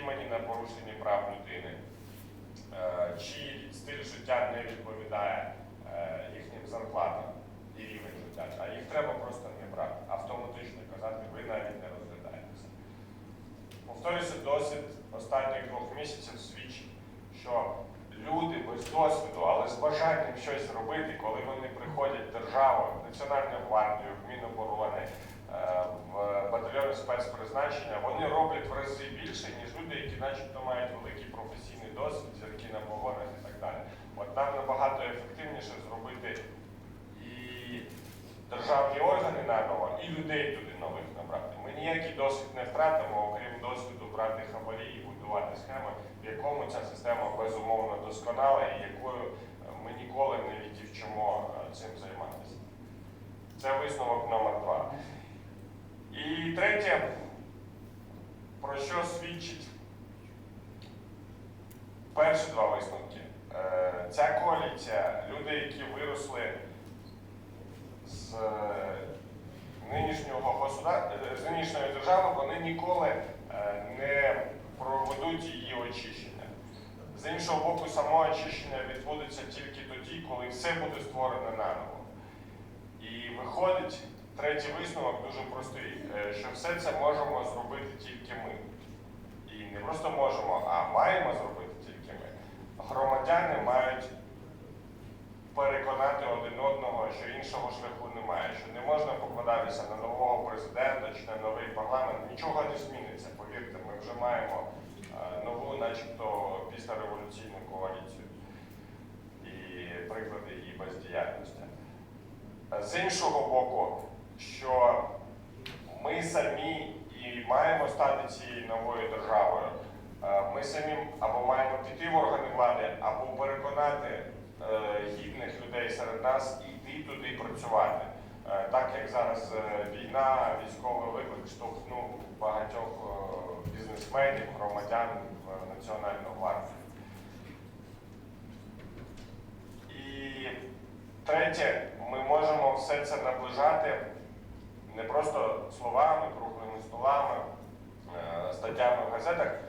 затримані на порушенні прав людини, е, чий стиль життя не відповідає е, їхнім зарплатам і рівень життя. А їх треба просто не брати, автоматично казати, ви навіть не розглядаєтеся. Повторюся, досвід останніх двох місяців свідчить, що люди без досвіду, але з бажанням щось робити, коли вони приходять в Національну гвардію, в Міноборони, в батальйони спецпризначення, вони роблять в рази більше, ніж люди, які начебто мають великий професійний досвід, зірки на погонах і так далі. От нам набагато ефективніше зробити і державні органи наново, і людей туди нових набрати. Ми ніякий досвід не втратимо, окрім досвіду брати хабарі і будувати схеми, в якому ця система безумовно досконала і якою е, ми ніколи не відівчимо е, цим займатися. Це висновок номер два. І третє, про що свідчить перші два висновки. Е, Ця коаліція, люди, які виросли з е, нинішнього государ... е, з нинішньої держави, вони ніколи не проведуть її очищення. З іншого боку, само очищення відбудеться тільки тоді, коли все буде створено наново. І виходить третій висновок дуже простий, е, що все це можемо зробити тільки ми. І не просто можемо, а маємо зробити тільки ми. Громадяни мають переконати один одного, що іншого шляху немає, що не можна покладатися на нового президента чи на новий парламент. Нічого не зміниться. Повірте, ми вже маємо е, нову, начебто, післяреволюційну коаліцію і приклади її бездіяльності. З іншого боку, що ми самі і маємо стати цією новою державою. Е, Ми самі або маємо піти в органи влади, або переконати е, гідних людей серед нас йти туди працювати. Е, Так як зараз війна, військовий виклик штовхнув багатьох бізнесменів, громадян в Національну гвардію. І третє, ми можемо все це наближати не просто словами, круглими столами, е, статтями в газетах. Е,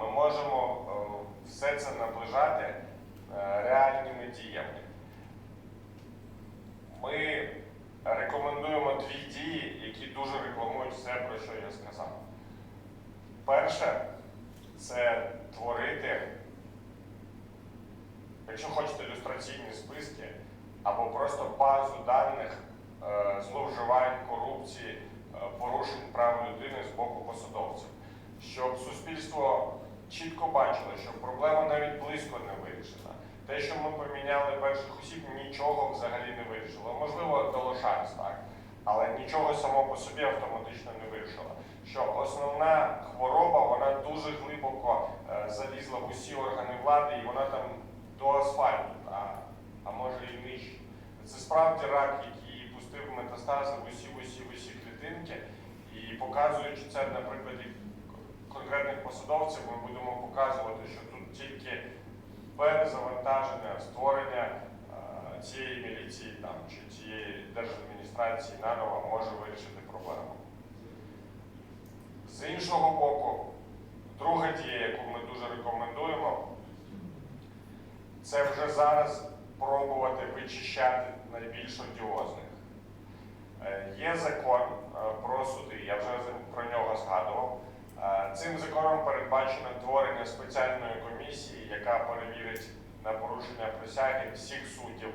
Ми можемо е, все це наближати реальними діями. Ми рекомендуємо дві дії, які дуже рекламують все, про що я сказав. Перше це творити якщо хочете, ілюстраційні списки або просто базу даних зловживань, корупції, е, порушень прав людини з боку посадовців, щоб суспільство чітко бачило, що проблема навіть близько не вирішена. Те, що ми поміняли перших осіб, нічого взагалі не вирішило. Можливо, долошанс, так, але нічого само по собі автоматично не вирішило. Що основна хвороба вона дуже глибоко е, залізла в усі органи влади, і вона там до асфальту, а, а може і нижче. Це справді рак, який пустив метастази в усі в усі в усі клітинки, і показуючи це на прикладі конкретних посадовців, ми будемо показувати, що тут тільки перезавантаження, створення е, цієї міліції там, чи цієї держадміністрації наново може вирішити проблему. З іншого боку, друга дія, яку ми дуже рекомендуємо, це вже зараз пробувати вичищати найбільш одіозних. Е, Є закон е, про суди, я вже про нього згадував. Е, Цим законом передбачено творення спеціальної комісії, яка перевірить на порушення присяги всіх суддів,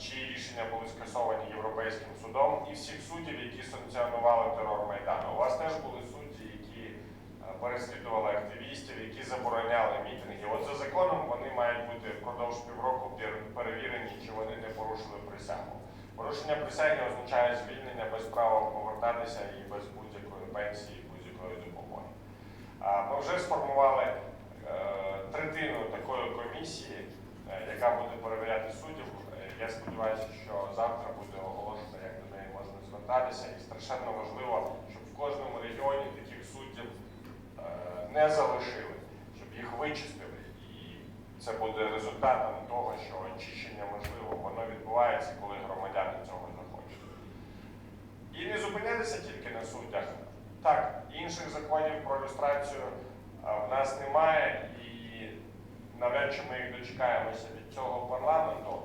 чиї рішення були скасовані Європейським судом, і всіх суддів, які санкціонували терор Майдану. У вас теж були судді, які переслідували активістів, які забороняли мітинги. От за законом вони мають бути впродовж півроку пер- перевірені, чи вони не порушили присягу. Порушення присяги означає звільнення без права повертатися і без будь-якої пенсії, будь-якої допомоги. Ми вже сформували е, третину такої комісії, е, яка буде перевіряти суддів. Е, Я сподіваюся, що завтра буде оголошено, як до неї можна звертатися. І страшенно важливо, щоб в кожному регіоні таких суддів не залишили, щоб їх вичистили. Це буде результатом того, що очищення можливо, воно відбувається, коли громадяни цього захочуть. І не зупинятися тільки на суддях. Так, інших законів про люстрацію в нас немає і навряд чи ми їх дочекаємося від цього парламенту,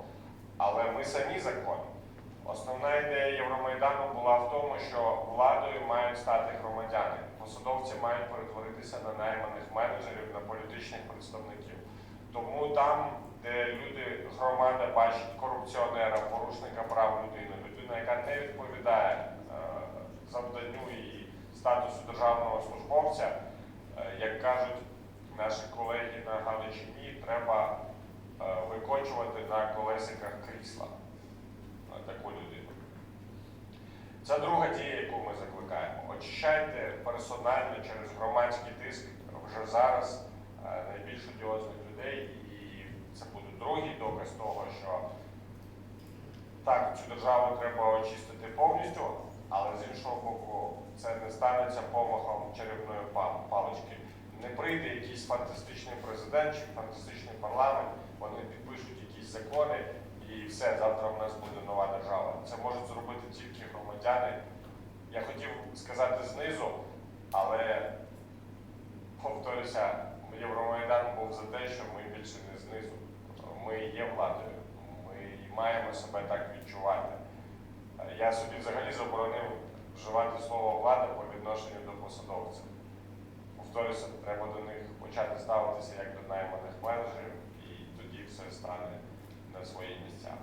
але ми самі закон. Основна ідея Євромайдану була в тому, що владою мають стати громадяни. Посадовці мають перетворитися на найманих менеджерів, на політичних представників. Тому там, де люди, громада бачить корупціонера, порушника прав людини, людина, яка не відповідає е, завданню і статусу державного службовця, е, як кажуть наші колеги на Галичині, треба е, викочувати на колесиках крісла таку людину. Це друга дія, яку ми закликаємо. Очищайте персонально через громадський тиск вже зараз найбільш одіозних людей, і це буде другий доказ того, що так, цю державу треба очистити повністю, але з іншого боку, це не станеться помахом чарівної па- палички. Не прийде якийсь фантастичний президент чи фантастичний парламент, вони підпишуть якісь закони, і все, завтра в нас буде нова держава. Це можуть зробити тільки громадяни. Я хотів сказати знизу, але повторюся, Євромайдан був за те, що ми більше не знизу. Ми є владою, ми маємо себе так відчувати. Я собі взагалі заборонив вживати слово влада по відношенню до посадовців. Повторюся, треба до них почати ставитися як до найманих менеджерів, і тоді все стане на свої місця.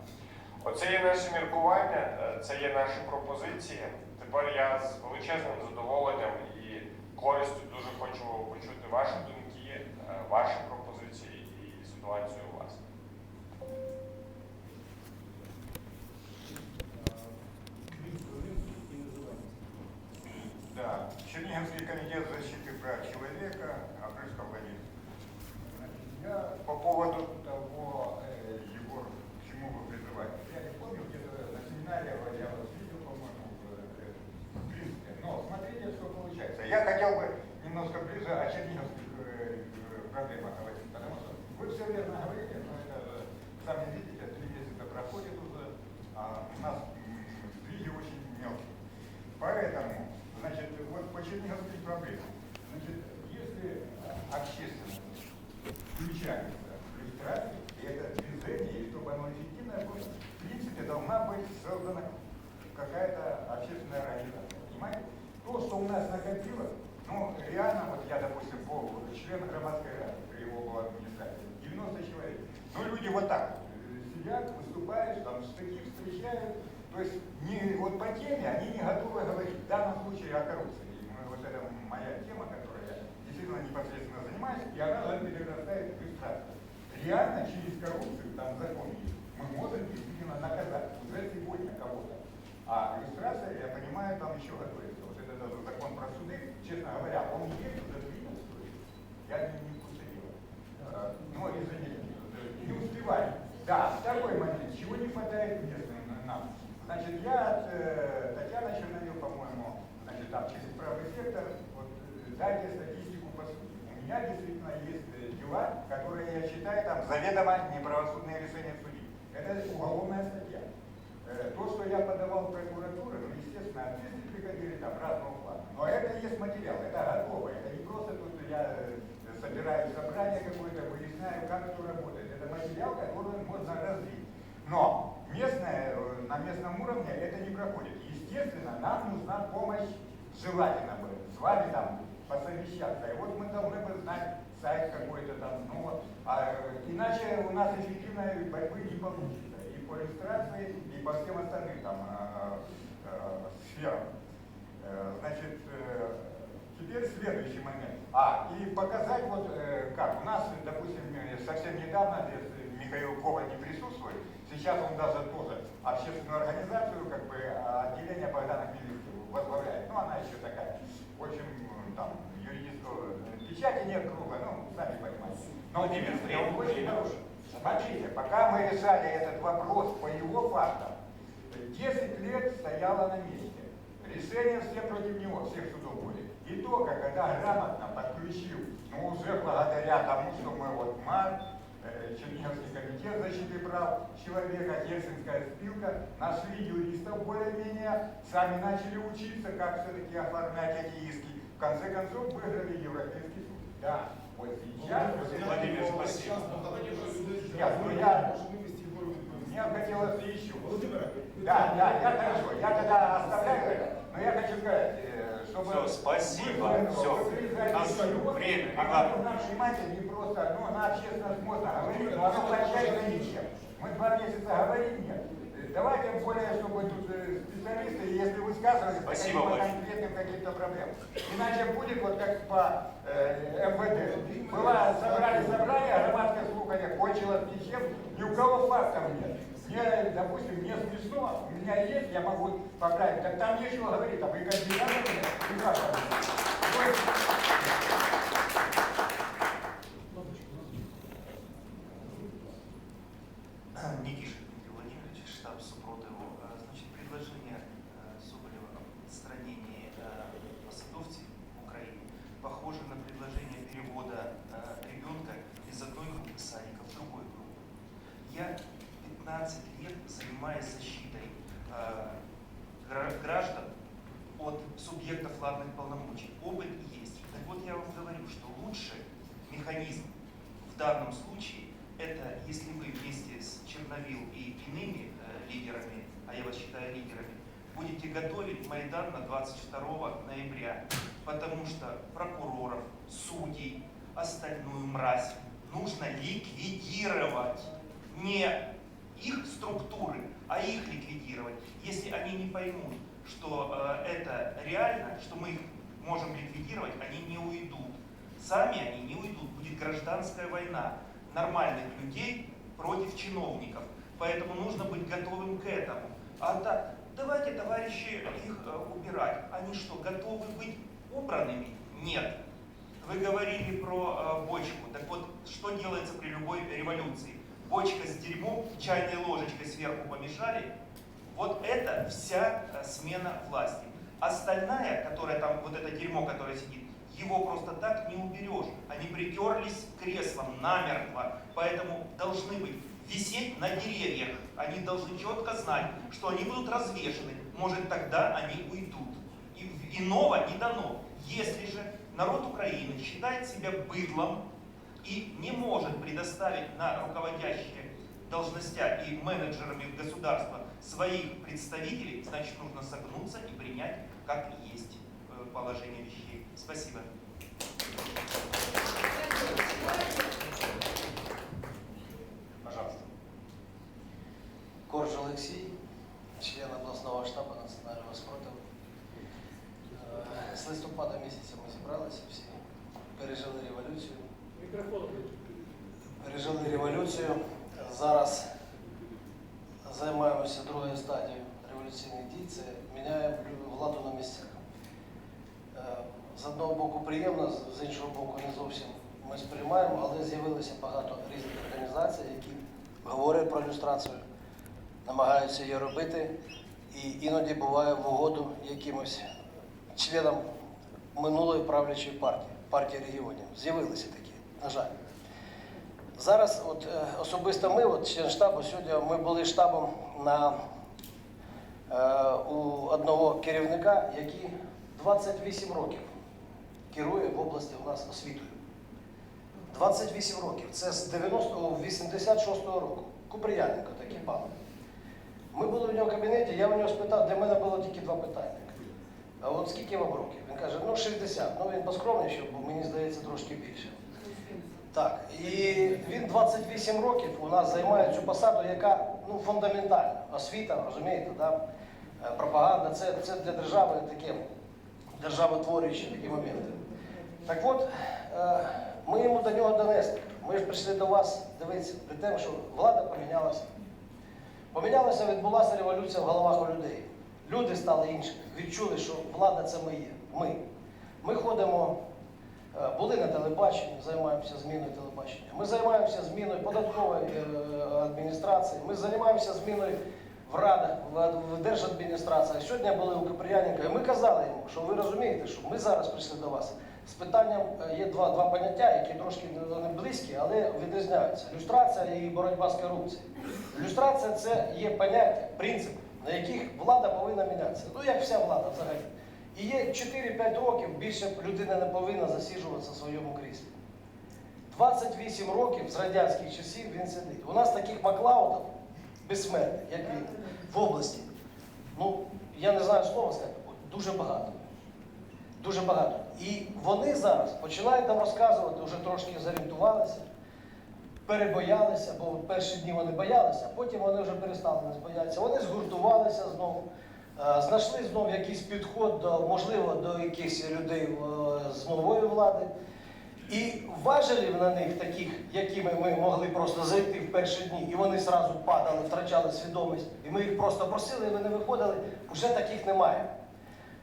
Оце є наші міркування, це є наші пропозиції. Тепер я з величезним задоволенням і користю дуже хочу почути ваші думки, е, ваші пропозиції і ситуацію у вас. Чернігівський Черниговский включается в иллюстрацию, и это движение, и чтобы оно эффективное было, в принципе, должна быть создана какая-то общественная организация, понимаете? То, что у нас накопилось, ну, реально, вот я, допустим, был член громадской рады при его была администрации, 90 человек. Ну, люди вот так э, сидят, выступаешь, там штыки встречают, то есть не, вот по теме они не готовы говорить, в данном случае о коррупции. И мы, вот это моя тема, действительно непосредственно занимаюсь, и она перерастает в иллюстрацию. Реально через коррупцию, там закон есть, мы можем действительно наказать уже сегодня кого-то. А иллюстрация, я понимаю, там еще готовится. Вот это даже закон про суды, честно говоря, он есть уже принят, я не, не курсе дела. Э, Ну, извините, не успеваю. Да, второй момент, чего не хватает местным нам. Значит, я от э, Татьяна Черновил, по-моему, значит, там через правый сектор, вот э, дайте статистику меня действительно есть э, дела, которые я считаю там заведомо неправосудные решения судей. Это уголовная статья. Э, То, что я подавал в прокуратуру, ну, естественно, ответственности приходили там разного плана. Но это есть материал, это готово. Это не просто тут я э, собираю собрание какое-то, выясняю, как это работает. Это материал, который можно развить. Но местное, на местном уровне это не проходит. Естественно, нам нужна помощь, желательно бы, с вами там посовещаться. И вот мы должны бы знать сайт какой-то там, ну а, иначе у нас эффективной борьбы не получится. И по иллюстрации, и по всем остальным там э, э, сферам. Э, Значит, э, теперь следующий момент. А, и показать вот э, как. У нас, допустим, совсем недавно Михаил Коваль не присутствует. Сейчас он даже тоже общественную организацию, как бы а, отделение Богдана Хмельницкого возглавляет. Ну, она еще такая, очень м, там, юридического э, печати нет круга, ну, сами понимаете. Но Владимир, время, очень хороший. Смотрите, пока мы решали этот вопрос по его фактам, 10 лет стояло на месте. Решения все против него, всех судов были. И только когда грамотно подключил, ну уже благодаря тому, что мы вот МАР, э, Черниговский комитет защиты прав человека, Хельсинская спилка, нашли юристов более-менее, сами начали учиться, как все-таки оформлять эти иски. В конце концов выиграли Европейский суд. Да, вот сейчас, Владимир, спасибо. Нет, ну я, мне хотелось еще. Да, да, я хорошо, я тогда оставляю это, но я хочу сказать, э, чтобы... Всё, спасибо, приезжали У нас время, а потом нам внимание не просто, ну, на общественность можно говорить, но оно кончается ничем. Мы два месяца говорим, нет. Давайте более, чтобы тут э, специалисты, если высказывались по Спасибо, Владимир. конкретным каким-то проблемам. Иначе будет вот как по э, МВД. Была, собрали собрание, громадское слухание кончилось ничем, ни у кого фактов нет. Мне, допустим, мне смешно, у меня есть, я могу поправить. Так там нечего говорить, кандидаты нет, и фактов механизм в данном случае это если вы вместе с Черновил и иными э, лидерами, а я вас считаю лидерами, будете готовить Майдан на 22 ноября, потому что прокуроров, судей, остальную мразь нужно ликвидировать. Не их структуры, а их ликвидировать. Если они не поймут, что э, это реально, что мы их можем ликвидировать, они не уйдут. Сами они не уйдут. Будет гражданская война нормальных людей против чиновников. Поэтому нужно быть готовым к этому. А так, давайте, товарищи, их э, убирать. Они что, готовы быть убранными? Нет. Вы говорили про э, бочку. Так вот, что делается при любой революции? Бочка с дерьмом, чайной ложечкой сверху помешали. Вот это вся э, смена власти. Остальная, которая там, вот это дерьмо, которое сидит, его просто так не уберешь. Они притерлись к креслам намертво, поэтому должны быть висеть на деревьях. Они должны четко знать, что они будут развешаны. Может, тогда они уйдут. И иного не дано. Если же народ Украины считает себя быдлом и не может предоставить на руководящие должностя и менеджерами государства своих представителей, значит нужно согнуться и принять как есть э, положение вещей. Спасибо. Пожалуйста. Корж Олексій, член обласного штабу національного спротиву. Е, З листопада місяця ми зібралися всі, пережили революцію. Пережили революцію. Зараз займаємося другою стадією революційних дій. Це міняємо владу на місцях. З одного боку приємно, з- з іншого боку не зовсім ми сприймаємо, але з'явилося багато різних організацій, які говорять про люстрацію, намагаються її робити, і іноді буває в угоду якимось членам минулої правлячої партії, партії регіонів. З'явилися такі, на жаль. Зараз, от е, особисто ми, от член штабу, сьогодні ми були штабом на е, у одного керівника, який 28 років керує в області у нас освітою. 28 років. Це з 90 86-го року. Куприяненко такий пан. Ми були в нього в кабінеті, я в нього спитав, для мене було тільки два питання. А от скільки вам років? Він каже, ну 60. Ну він поскромнішав, бо мені здається трошки більше. Так, і він 28 років у нас займає цю посаду, яка ну, фундаментальна. Освіта, розумієте, да? Е, пропаганда це, це для держави таке державотворюючі такі моменти. Так от, е, ми йому до нього донесли. Ми ж прийшли до вас, дивіться, при тому, що влада помінялася. Помінялася, відбулася революція в головах у людей. Люди стали іншими, відчули, що влада це ми є. Ми. Ми ходимо, е, були на телебаченні, займаємося зміною телебачення. Ми займаємося зміною податкової е, адміністрації, ми займаємося зміною в радах, в, держадміністраціях. Сьогодні були у Капріяненка, і ми казали йому, що ви розумієте, що ми зараз прийшли до вас з питанням, е, є два, два поняття, які трошки не близькі, але відрізняються. Люстрація і боротьба з корупцією. Люстрація це є поняття, принцип, на яких влада повинна мінятися. Ну, як вся влада взагалі. І є 4-5 років більше людина не повинна засіджуватися в своєму кріслі. 28 років з радянських часів він сидить. У нас таких Маклаудів безсмертних, як він, в області. Ну, я не знаю слова сказати, дуже багато. Дуже багато. І вони зараз починають нам розказувати, вже трошки зорієнтувалися, перебоялися, бо в перші дні вони боялися, а потім вони вже перестали нас боятися. Вони згуртувалися знову, е, знайшли знову якийсь підход, до, можливо, до якихось людей е, з нової влади. І важелів на них таких, якими ми могли просто зайти в перші дні, і вони зразу падали, втрачали свідомість, і ми їх просто просили, і вони виходили, вже таких немає.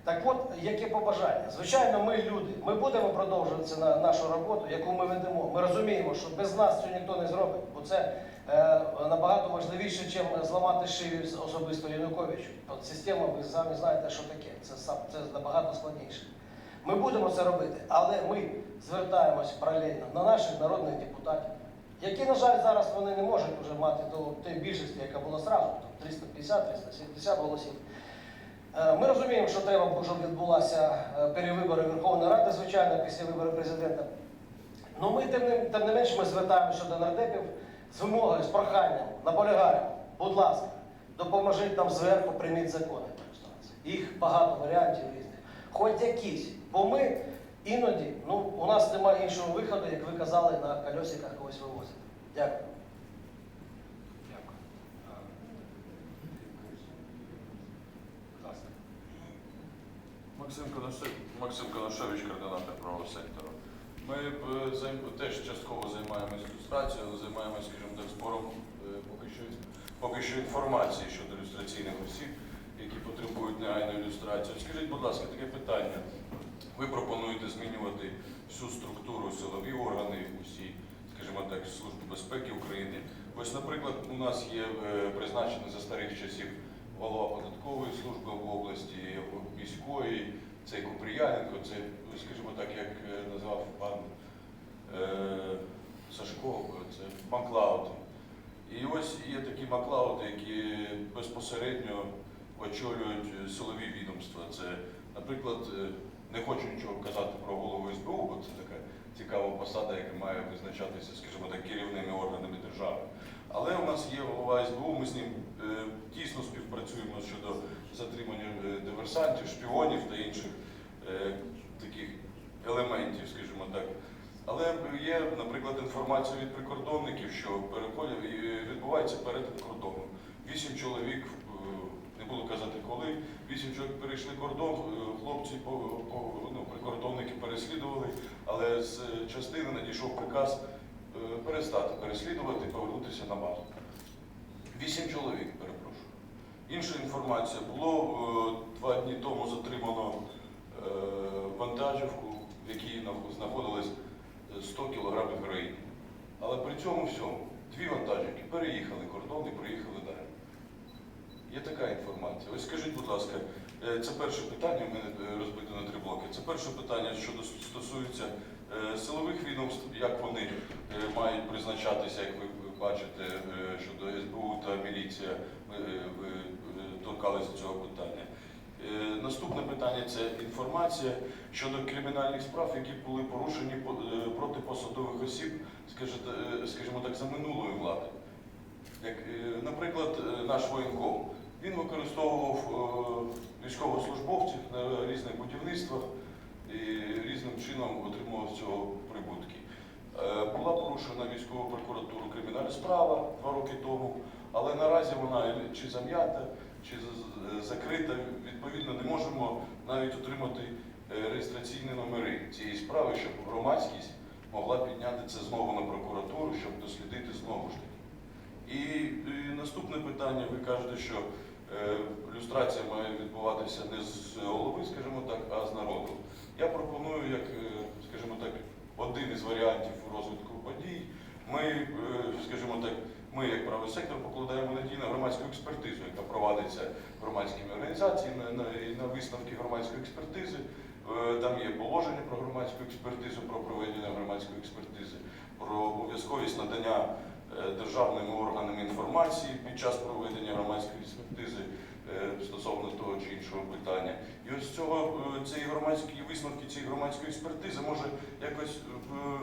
Так от, яке побажання? Звичайно, ми люди, ми будемо продовжувати на нашу роботу, яку ми ведемо. Ми розуміємо, що без нас цього ніхто не зробить, бо це е, набагато важливіше, ніж зламати шию особисто Януковичу. От система, ви самі знаєте, що таке. Це, це набагато складніше. Ми будемо це робити, але ми звертаємось паралельно на наших народних депутатів, які, на жаль, зараз вони не можуть вже мати до тієї більшості, яка була зразу, 350-370 голосів. Е, Ми розуміємо, що треба, щоб відбулася е, перевибори Верховної Ради, звичайно, після виборів президента. Ну ми тим не, тим не менш ми звертаємося до нардепів з вимогою, з проханням, наполягаємо, будь ласка, допоможіть нам зверху прийміть закони. Їх багато варіантів різних. Хоч якісь. Бо ми іноді, ну у нас немає іншого виходу, як ви казали, на кольосиках когось вивозити. Дякую. Будь ласка. Максим Коношевич, Максим Коношевич, координатор правого сектору. Ми е, теж частково займаємось ілюстрацією, але займаємось, скажімо так, збором е, поки що, поки що інформації щодо ілюстраційних осіб, які потребують негайної ілюстрації. Скажіть, будь ласка, таке питання. Ви пропонуєте змінювати всю структуру силові органи, усі, скажімо так, Служби безпеки України. Ось, наприклад, у нас є е, призначений за старих часів голова податкової служби в області, міської, це Купріяненко, це, скажімо так, як е, назвав пан е, Сашко, це Маклаud. І ось є такі Маклаути, які безпосередньо очолюють силові відомства. Це, наприклад, е, не хочу нічого казати про голову СБУ, бо це цікава посада, яка має визначатися, скажімо так, керівними органами держави. Але у нас є голова СБУ, ми з ним е, тісно співпрацюємо щодо затримання е, диверсантів, шпіонів та інших е, таких елементів, скажімо так. Але є, наприклад, інформація від прикордонників, що переходять відбувається перетин кордону. Вісім чоловік, не буду казати коли, вісім чоловік перейшли кордон, е, хлопці по, по, ну, прикордонники переслідували, але з частини надійшов приказ е, перестати переслідувати повернутися на базу. Вісім чоловік, перепрошую. Інша інформація. Було е, два дні тому затримано е, вантажівку, в якій нах- знаходилось 100 кілограмів героїну. Але при цьому всьому дві вантажівки переїхали кордон і приїхали. Є така інформація. Ось скажіть, будь ласка, е, це перше питання, в мене е, розбито на три блоки. Це перше питання, що стосується е, силових відомств, як вони мають призначатися, як ви бачите, щодо СБУ та міліція, ви, торкалися цього питання. Наступне питання це інформація щодо кримінальних справ, які були порушені проти посадових осіб, скажімо, так, за минулої влади. Наприклад, наш воєнком, він використовував е, військовослужбовців на різних будівництвах і різним чином отримував цього прибутки. Е, Була порушена військовою прокуратурою кримінальна справа два роки тому, але наразі вона чи зам'ята, чи закрита. Відповідно, не можемо навіть отримати е, реєстраційні номери цієї справи, щоб громадськість могла підняти це знову на прокуратуру, щоб дослідити знову ж таки. І, і наступне питання, ви кажете, що люстрація має відбуватися не з голови, скажімо так, а з народу. Я пропоную, як, е, скажімо так, один із варіантів розвитку подій. Ми, е, скажімо так, ми, як правий сектор, покладаємо надію на громадську експертизу, яка провадиться громадськими організаціями, на, висновки громадської експертизи. Е, Там є положення про громадську експертизу, про проведення громадської експертизи, про обов'язковість надання е, державними органами інформації під час проведення громадської експертизи е, стосовно того чи іншого питання. І ось цього е, цієї громадської висновки цієї громадської експертизи може якось е,